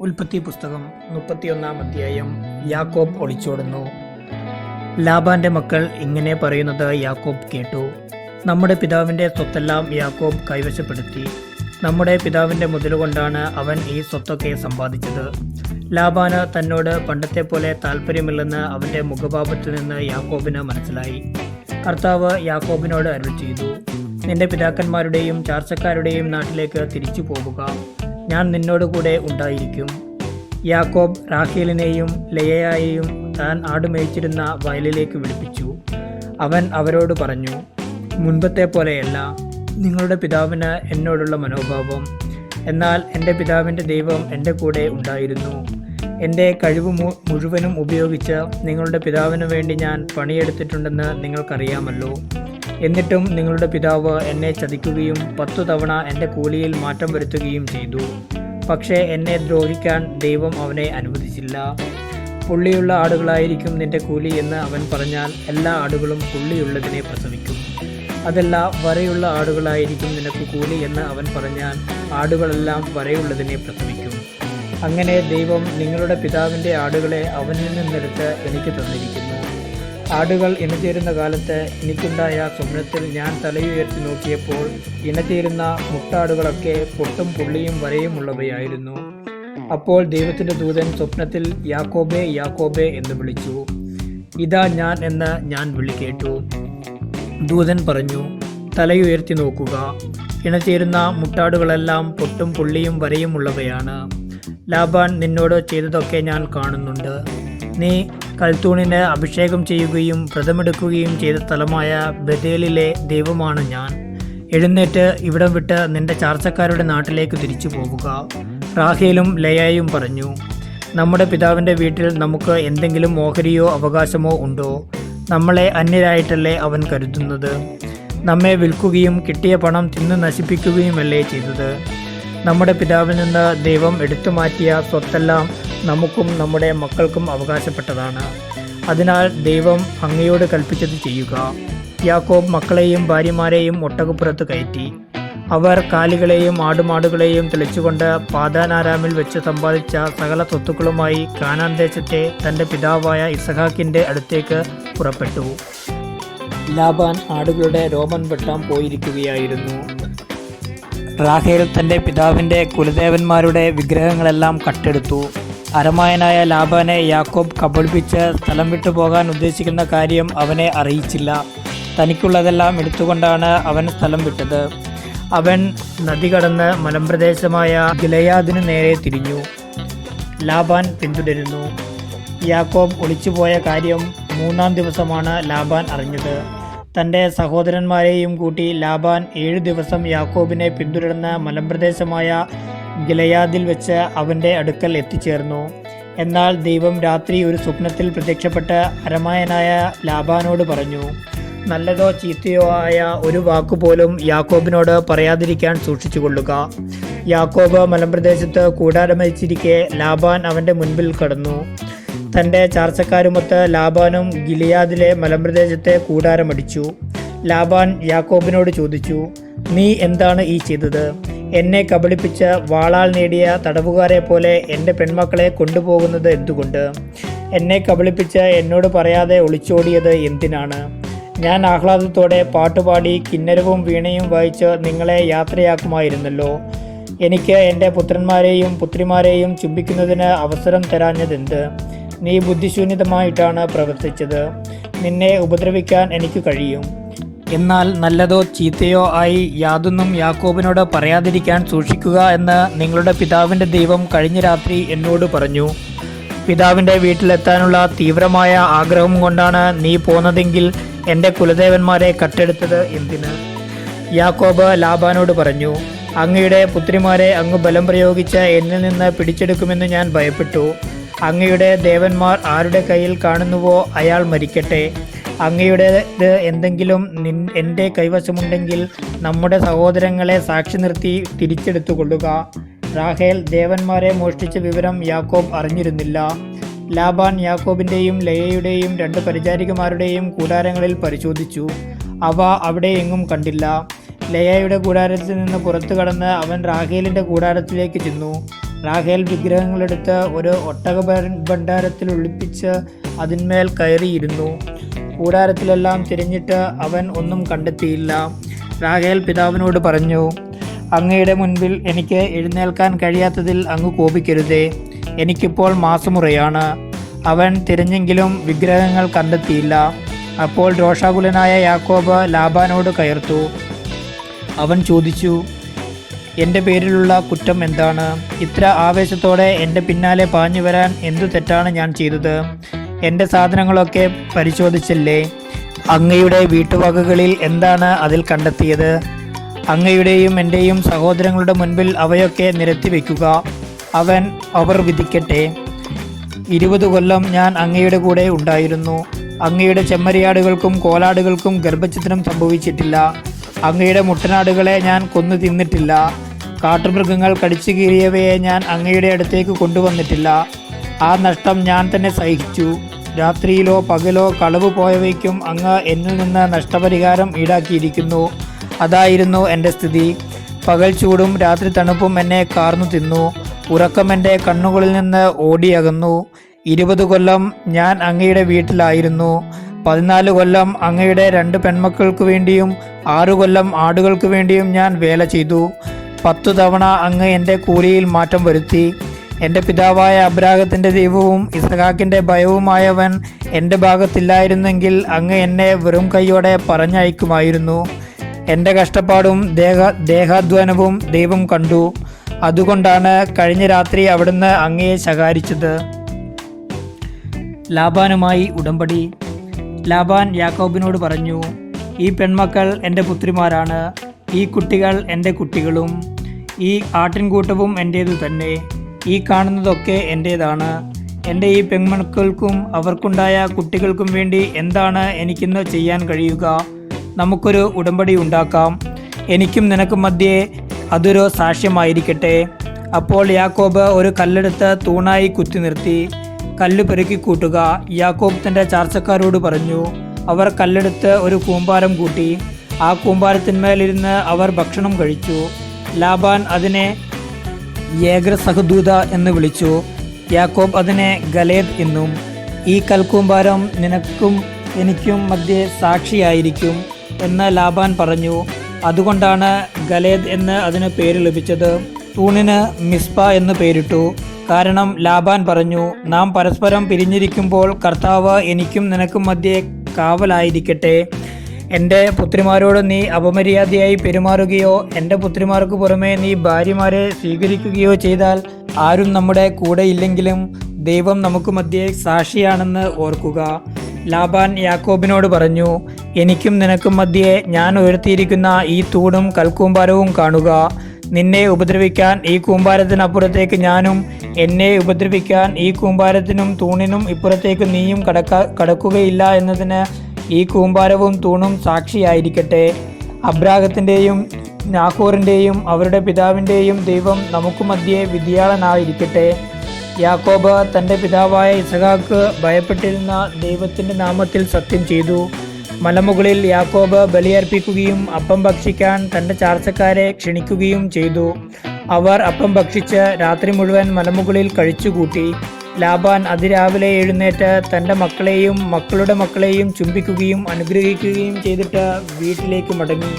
ഉൽപ്പത്തി പുസ്തകം മുപ്പത്തിയൊന്നാം അധ്യായം യാക്കോബ് ഒളിച്ചോടുന്നു. ലാബാന്റെ മക്കൾ ഇങ്ങനെ പറയുന്നത് യാക്കോബ് കേട്ടു. നമ്മുടെ പിതാവിന്റെ സ്വത്തെല്ലാം യാക്കോബ് കൈവശപ്പെടുത്തി. നമ്മുടെ പിതാവിന്റെ മുതലുകൊണ്ടാണ് അവൻ ഈ സ്വത്തൊക്കെ സമ്പാദിച്ചത്. ലാബാന് തന്നോട് പണ്ടത്തെ പോലെ താല്പര്യമില്ലെന്ന് അവന്റെ മുഖഭാവത്തിൽ നിന്ന് യാക്കോബിന് മനസ്സിലായി. കർത്താവ് യാക്കോബിനോട് അരുൾ ചെയ്തു. നിന്റെ പിതാക്കന്മാരുടെയും ചാർച്ചക്കാരുടെയും നാട്ടിലേക്ക് തിരിച്ചു പോവുക. ഞാൻ നിന്നോട് കൂടെ ഉണ്ടായിരിക്കും. യാക്കോബ് റാഖേലിനെയും ലയയായെയും താൻ ആടുമേച്ചിരുന്ന വയലിലേക്ക് വിളിപ്പിച്ചു. അവൻ അവരോട് പറഞ്ഞു മുൻപത്തെ പോലെയല്ല. നിങ്ങളുടെ പിതാവിന് എന്നോടുള്ള മനോഭാവം. എന്നാൽ എന്റെ പിതാവിന്റെ ദൈവം എന്റെ കൂടെ ഉണ്ടായിരുന്നു. എന്റെ കഴിവ് മുഴുവനും ഉപയോഗിച്ച് നിങ്ങളുടെ പിതാവിന് വേണ്ടി ഞാൻ പണിയെടുത്തിട്ടുണ്ടെന്ന് നിങ്ങൾക്കറിയാമല്ലോ. എന്നിട്ടും നിങ്ങളുടെ പിതാവ് എന്നെ ചതിക്കുകയും പത്തു തവണ എന്റെ കൂലിയിൽ മാറ്റം വരുത്തുകയും ചെയ്തു. പക്ഷേ എന്നെ ദ്രോഹിക്കാൻ ദൈവം അവനെ അനുവദിച്ചില്ല. പുള്ളിയുള്ള ആടുകളായിരിക്കും നിന്റെ കൂലി എന്ന് അവൻ പറഞ്ഞാൽ എല്ലാ ആടുകളും പുള്ളിയുള്ളതിനെ പ്രസവിക്കും. അതല്ല വരയുള്ള ആടുകളായിരിക്കും നിനക്ക് കൂലി എന്ന് അവൻ പറഞ്ഞാൽ ആടുകളെല്ലാം വരയുള്ളതിനെ പ്രസവിക്കും. അങ്ങനെ ദൈവം നിങ്ങളുടെ പിതാവിന്റെ ആടുകളെ അവനിൽ നിന്നെടുത്ത് എനിക്ക് തന്നിരിക്കുന്നു. ആടുകൾ ഇണചേരുന്ന കാലത്ത് എനിക്കുണ്ടായ സ്വപ്നത്തിൽ ഞാൻ തലയുയർത്തി നോക്കിയപ്പോൾ ഇണചേരുന്ന മുട്ടാടുകളൊക്കെ പൊട്ടും പുള്ളിയും വരയുമുള്ളവയായിരുന്നു അപ്പോൾ ദൈവത്തിന്റെ ദൂതൻ സ്വപ്നത്തിൽ യാക്കോബേ യാക്കോബേ എന്ന് വിളിച്ചു. ഇതാ ഞാൻ എന്ന് ഞാൻ വിളി കേട്ടു. ദൂതൻ പറഞ്ഞു തലയുയർത്തി നോക്കുക. ഇണചേരുന്ന മുട്ടാടുകളെല്ലാം പൊട്ടും പുള്ളിയും വരയുമുള്ളവയാണ് ലാബാൻ നിന്നോട് ചെയ്തതൊക്കെ ഞാൻ കാണുന്നുണ്ട്. നീ കൽത്തൂണിന് അഭിഷേകം ചെയ്യുകയും വ്രതമെടുക്കുകയും ചെയ്ത സ്ഥലമായ ബദേലിലെ ദൈവമാണ് ഞാൻ. എഴുന്നേറ്റ് ഇവിടം വിട്ട് നിന്റെ ചാർച്ചക്കാരുടെ നാട്ടിലേക്ക് തിരിച്ചു പോവുക. റാഹേലും ലയായും പറഞ്ഞു നമ്മുടെ പിതാവിന്റെ വീട്ടിൽ നമുക്ക് എന്തെങ്കിലും ഓഹരിയോ അവകാശമോ ഉണ്ടോ? നമ്മളെ അന്യരായിട്ടല്ലേ അവൻ കരുതുന്നത്? നമ്മെ വിൽക്കുകയും കിട്ടിയ പണം തിന്നു നശിപ്പിക്കുകയുമല്ലേ ചെയ്തത്? നമ്മുടെ പിതാവിൽ നിന്ന് ദൈവം എടുത്തു മാറ്റിയ സ്വത്തെല്ലാം നമുക്കും നമ്മുടെ മക്കൾക്കും അവകാശപ്പെട്ടതാണ്. അതിനാൽ ദൈവം അങ്ങയോട് കൽപ്പിച്ചത് ചെയ്യുക. യാക്കോബ് മക്കളെയും ഭാര്യമാരെയും ഒട്ടകപ്പുറത്ത് കയറ്റി. അവർ കാലികളെയും ആടുമാടുകളെയും തെളിച്ചുകൊണ്ട് പാതാനാരാമിൽ വെച്ച് സമ്പാദിച്ച സകല സ്വത്തുക്കളുമായി കാനാൻ ദേശത്തെ തന്റെ പിതാവായ ഇസഹാക്കിന്റെ അടുത്തേക്ക് പുറപ്പെട്ടു. ലാബാൻ ആടുകളുടെ രോമൻ വെട്ടാൻ പോയിരിക്കുകയായിരുന്നു. റാഹേൽ തന്റെ പിതാവിന്റെ കുലദേവന്മാരുടെ വിഗ്രഹങ്ങളെല്ലാം കട്ടെടുത്തു. അരമായനായ ലാബാനെ യാക്കോബ് കബളിപ്പിച്ച് സ്ഥലം വിട്ടു പോകാൻ ഉദ്ദേശിക്കുന്ന കാര്യം അവനെ അറിയിച്ചില്ല. തനിക്കുള്ളതെല്ലാം എടുത്തുകൊണ്ടാണ് അവൻ സ്ഥലം വിട്ടത്. അവൻ നദി കടന്ന് മലമ്പ്രദേശമായ ഗിലയാദിനു നേരെ തിരിഞ്ഞു. ലാബാൻ പിന്തുടരുന്നു. യാക്കോബ് ഒളിച്ചുപോയ കാര്യം മൂന്നാം ദിവസമാണ് ലാബാൻ അറിഞ്ഞത്. തന്റെ സഹോദരന്മാരെയും കൂട്ടി ലാബാൻ ഏഴു ദിവസം യാക്കോബിനെ പിന്തുടർന്ന മലമ്പ്രദേശമായ ഗിലയാദിൽ വെച്ച് അവന്റെ അടുക്കൽ എത്തിച്ചേർന്നു. എന്നാൽ ദൈവം രാത്രി ഒരു സ്വപ്നത്തിൽ പ്രത്യക്ഷപ്പെട്ട് അരമായനായ ലാബാനോട് പറഞ്ഞു നല്ലതോ ചീത്തയോ ആയ ഒരു വാക്കുപോലും യാക്കോബിനോട് പറയാതിരിക്കാൻ സൂക്ഷിച്ചുകൊള്ളുക. യാക്കോബ് മലമ്പ്രദേശത്ത് കൂടാരമരിച്ചിരിക്കെ ലാബാൻ അവന്റെ മുൻപിൽ കടന്നു. തന്റെ ചാർച്ചക്കാരുമൊത്ത് ലാബാനും ഗിലിയാദിലെ മലമ്പ്രദേശത്തെ കൂടാരമടിച്ചു. ലാബാൻ യാക്കോബിനോട് ചോദിച്ചു നീ എന്താണ് ഈ ചെയ്തത്? എന്നെ കബളിപ്പിച്ച് വാളാൽ നേടിയ തടവുകാരെ പോലെ എന്റെ പെൺമക്കളെ കൊണ്ടുപോകുന്നത് എന്തുകൊണ്ട്? എന്നെ കബളിപ്പിച്ച് എന്നോട് പറയാതെ ഒളിച്ചോടിയത് എന്തിനാണ്? ഞാൻ ആഹ്ലാദത്തോടെ പാട്ടുപാടി കിന്നരവും വീണയും വായിച്ച് നിങ്ങളെ യാത്രയാക്കുമായിരുന്നല്ലോ. എനിക്ക് എന്റെ പുത്രന്മാരെയും പുത്രിമാരെയും ചുംബിക്കുന്നതിന് അവസരം തരാഞ്ഞതെന്ത്? നീ ബുദ്ധിശൂന്യതമായിട്ടാണ് പ്രവർത്തിച്ചത്. നിന്നെ ഉപദ്രവിക്കാൻ എനിക്ക് കഴിയും. എന്നാൽ നല്ലതോ ചീത്തയോ ആയി യാതൊന്നും യാക്കോബിനോട് പറയാതിരിക്കാൻ സൂക്ഷിക്കുക എന്ന് നിങ്ങളുടെ പിതാവിന്റെ ദൈവം കഴിഞ്ഞ രാത്രി എന്നോട് പറഞ്ഞു. പിതാവിന്റെ വീട്ടിലെത്താനുള്ള തീവ്രമായ ആഗ്രഹം കൊണ്ടാണ് നീ പോന്നതെങ്കിൽ എന്റെ കുലദേവന്മാരെ കട്ടെടുത്തത് എന്തിന്? യാക്കോബ് ലാബാനോട് പറഞ്ഞു അങ്ങയുടെ പുത്രിമാരെ അങ്ങ് ബലം പ്രയോഗിച്ച് എന്നിൽ നിന്ന് പിടിച്ചെടുക്കുമെന്ന് ഞാൻ ഭയപ്പെട്ടു. അങ്ങയുടെ ദേവന്മാർ ആരുടെ കയ്യിൽ കാണുന്നുവോ അയാൾ മരിക്കട്ടെ. അങ്ങയുടേത് എന്തെങ്കിലും നിൻ എന്റെ കൈവശമുണ്ടെങ്കിൽ നമ്മുടെ സഹോദരങ്ങളെ സാക്ഷി നിർത്തി തിരിച്ചെടുത്തു കൊള്ളുക റാഹേൽ ദേവന്മാരെ മോഷ്ടിച്ച വിവരം യാക്കോബ് അറിഞ്ഞിരുന്നില്ല. ലാബാൻ യാക്കോബിന്റെയും ലയയുടെയും രണ്ട് പരിചാരികമാരുടെയും കൂടാരങ്ങളിൽ പരിശോധിച്ചു. അവ അവിടെ എങ്ങും കണ്ടില്ല. ലയയുടെ കൂടാരത്തിൽ നിന്ന് പുറത്തു കടന്ന് അവൻ റാഹേലിന്റെ കൂടാരത്തിലേക്ക് ചെന്നു. റാഹേൽ വിഗ്രഹങ്ങളെടുത്ത് ഒരു ഒട്ടക ഭണ്ഡാരത്തിൽ ഒളിപ്പിച്ച് അതിന്മേൽ കയറിയിരുന്നു. കൂടാരത്തിലെല്ലാം തിരിഞ്ഞിട്ട് അവൻ ഒന്നും കണ്ടെത്തിയില്ല. രാഹേൽ പിതാവിനോട് പറഞ്ഞു അങ്ങയുടെ മുൻപിൽ എനിക്ക് എഴുന്നേൽക്കാൻ കഴിയാത്തതിൽ അങ്ങ് കോപിക്കരുതേ. എനിക്കിപ്പോൾ മാസമുറയാണ്. അവൻ തിരഞ്ഞെങ്കിലും വിഗ്രഹങ്ങൾ കണ്ടെത്തിയില്ല. അപ്പോൾ രോഷാകുലനായ യാക്കോബ് ലാബാനോട് കയർത്തു. അവൻ ചോദിച്ചു എന്റെ പേരിലുള്ള കുറ്റം എന്താണ്? ഇത്ര ആവേശത്തോടെ എന്റെ പിന്നാലെ പാഞ്ഞു വരാൻ എന്തു തെറ്റാണ് ഞാൻ ചെയ്തത്? എന്റെ സാധനങ്ങളൊക്കെ പരിശോധിച്ചല്ലേ? അങ്ങയുടെ വീട്ടുവകകളിൽ എന്താണ് അതിൽ കണ്ടെത്തിയത്? അങ്ങയുടെയും എന്റെയും സഹോദരങ്ങളുടെ മുൻപിൽ അവയൊക്കെ നിരത്തി വയ്ക്കുക. അവൻ അവർ വിധിക്കട്ടെ. ഇരുപത് കൊല്ലം ഞാൻ അങ്ങയുടെ കൂടെ ഉണ്ടായിരുന്നു. അങ്ങയുടെ ചെമ്മരിയാടുകൾക്കും കോലാടുകൾക്കും ഗർഭച്ഛിദ്രം സംഭവിച്ചിട്ടില്ല. അങ്ങയുടെ മുട്ടനാടുകളെ ഞാൻ കൊന്നു തിന്നിട്ടില്ല. കാട്ടുമൃഗങ്ങൾ കടിച്ചു കീറിയവയെ ഞാൻ അങ്ങയുടെ അടുത്തേക്ക് കൊണ്ടുവന്നിട്ടില്ല. ആ നഷ്ടം ഞാൻ തന്നെ സഹിച്ചു. രാത്രിയിലോ പകലോ കളവ് പോയവയ്ക്കും അങ്ങ് എന്നിൽ നിന്ന് നഷ്ടപരിഹാരം ഈടാക്കിയിരിക്കുന്നു. അതായിരുന്നു എന്റെ സ്ഥിതി. പകൽ ചൂടും രാത്രി തണുപ്പും എന്നെ കാർന്നു തിന്നു. ഉറക്കം എന്റെ കണ്ണുകളിൽ നിന്ന് ഓടിയകന്നു. ഇരുപത് കൊല്ലം ഞാൻ അങ്ങയുടെ വീട്ടിലായിരുന്നു. പതിനാല് കൊല്ലം അങ്ങയുടെ രണ്ട് പെൺമക്കൾക്ക് വേണ്ടിയും ആറു കൊല്ലം ആടുകൾക്ക് വേണ്ടിയും ഞാൻ വേല ചെയ്തു. പത്തു തവണ അങ്ങ് എന്റെ കൂലിയിൽ മാറ്റം വരുത്തി. എന്റെ പിതാവായ അബ്രാഹത്തിന്റെ ദൈവവും ഇസഹാക്കിന്റെ ഭയവുമായവൻ എന്റെ ഭാഗത്തില്ലായിരുന്നെങ്കിൽ അങ്ങ് എന്നെ വെറും കൈയോടെ പറഞ്ഞയക്കുമായിരുന്നു. എന്റെ കഷ്ടപ്പാടും ദേഹ ദേഹാധ്വാനവും ദൈവം കണ്ടു. അതുകൊണ്ടാണ് കഴിഞ്ഞ രാത്രി അവിടുന്ന് അങ്ങയെ ശകാരിച്ചത്. ലാബാനുമായി ഉടമ്പടി. ലാബാൻ യാക്കോബിനോട് പറഞ്ഞു ഈ പെൺമക്കൾ എന്റെ പുത്രിമാരാണ്. ഈ കുട്ടികൾ എന്റെ കുട്ടികളും. ഈ ആട്ടിൻകൂട്ടവും എന്റേതു തന്നെ ഈ കാണുന്നതൊക്കെ എന്റേതാണ് എന്റെ ഈ പെൺമക്കൾക്കും അവർക്കുണ്ടായ കുട്ടികൾക്കും വേണ്ടി എന്താണ് എനിക്കിന്ന് ചെയ്യാൻ കഴിയുക? നമുക്കൊരു ഉടമ്പടി ഉണ്ടാക്കാം. എനിക്കും നിനക്കും മധ്യേ അതൊരു സാക്ഷ്യമായിരിക്കട്ടെ. അപ്പോൾ യാക്കോബ് ഒരു കല്ലെടുത്ത് തൂണായി കുത്തി നിർത്തി. കല്ല് പെരുക്കി കൂട്ടുക. യാക്കോബ് തന്റെ ചാർച്ചക്കാരോട് പറഞ്ഞു അവർ കല്ലെടുത്ത് ഒരു കൂമ്പാരം കൂട്ടി. ആ കൂമ്പാരത്തിന്മേലിരുന്ന് അവർ ഭക്ഷണം കഴിച്ചു. ലാബാൻ അതിനെ ഏഗ്ര സഹദൂത എന്ന് വിളിച്ചു. യാക്കോബ് അതിനെ ഗലേദ് എന്നും ഈ കൽക്കൂമ്പാരം നിനക്കും എനിക്കും മധ്യേ സാക്ഷിയായിരിക്കും എന്ന് ലാബാൻ പറഞ്ഞു. അതുകൊണ്ടാണ് ഗലേദ് എന്ന് അതിന് പേര് ലഭിച്ചത്. തൂണിന് മിസ്ബ എന്ന് പേരിട്ടു. കാരണം ലാബാൻ പറഞ്ഞു നാം പരസ്പരം പിരിഞ്ഞിരിക്കുമ്പോൾ കർത്താവ് എനിക്കും നിനക്കും മധ്യേ കാവലായിരിക്കട്ടെ. എന്റെ പുത്രിമാരോട് നീ അപമര്യാദയായി പെരുമാറുകയോ എന്റെ പുത്രിമാർക്ക് പുറമേ നീ ഭാര്യമാരെ സ്വീകരിക്കുകയോ ചെയ്താൽ ആരും നമ്മുടെ കൂടെ ഇല്ലെങ്കിലും ദൈവം നമുക്ക് മധ്യേ സാക്ഷിയാണെന്ന് ഓർക്കുക. ലാബാൻ യാക്കോബിനോട് പറഞ്ഞു എനിക്കും നിനക്കും മധ്യേ ഞാൻ ഉയർത്തിയിരിക്കുന്ന ഈ തൂണും കൽക്കൂമ്പാരവും കാണുക. നിന്നെ ഉപദ്രവിക്കാൻ ഈ കൂമ്പാരത്തിനപ്പുറത്തേക്ക് ഞാനും എന്നെ ഉപദ്രവിക്കാൻ ഈ കൂമ്പാരത്തിനും തൂണിനും ഇപ്പുറത്തേക്ക് നീയും കടക്ക കടക്കുകയില്ല എന്നതിന് ഈ കൂമ്പാരവും തൂണും സാക്ഷിയായിരിക്കട്ടെ. അബ്രാഹത്തിന്റെയും നാഹൂറിന്റെയും അവരുടെ പിതാവിന്റെയും ദൈവം നമുക്ക് മധ്യേ വിദ്യാളനായിരിക്കട്ടെ യാക്കോബ് തന്റെ പിതാവായ ഇസഹാക്ക് ഭയപ്പെട്ടിരുന്ന ദൈവത്തിന്റെ നാമത്തിൽ സത്യം ചെയ്തു. മലമുകളിൽ യാക്കോബ് ബലിയർപ്പിക്കുകയും അപ്പം ഭക്ഷിക്കാൻ തന്റെ ചാർച്ചക്കാരെ ക്ഷണിക്കുകയും ചെയ്തു. അവർ അപ്പം ഭക്ഷിച്ച് രാത്രി മുഴുവൻ മലമുകളിൽ കഴിച്ചുകൂട്ടി. ലാബാൻ അതിരാവിലെ എഴുന്നേറ്റ് തന്റെ മക്കളെയും മക്കളുടെ മക്കളെയും ചുംബിക്കുകയും അനുഗ്രഹിക്കുകയും ചെയ്തിട്ട് വീട്ടിലേക്ക് മടങ്ങി.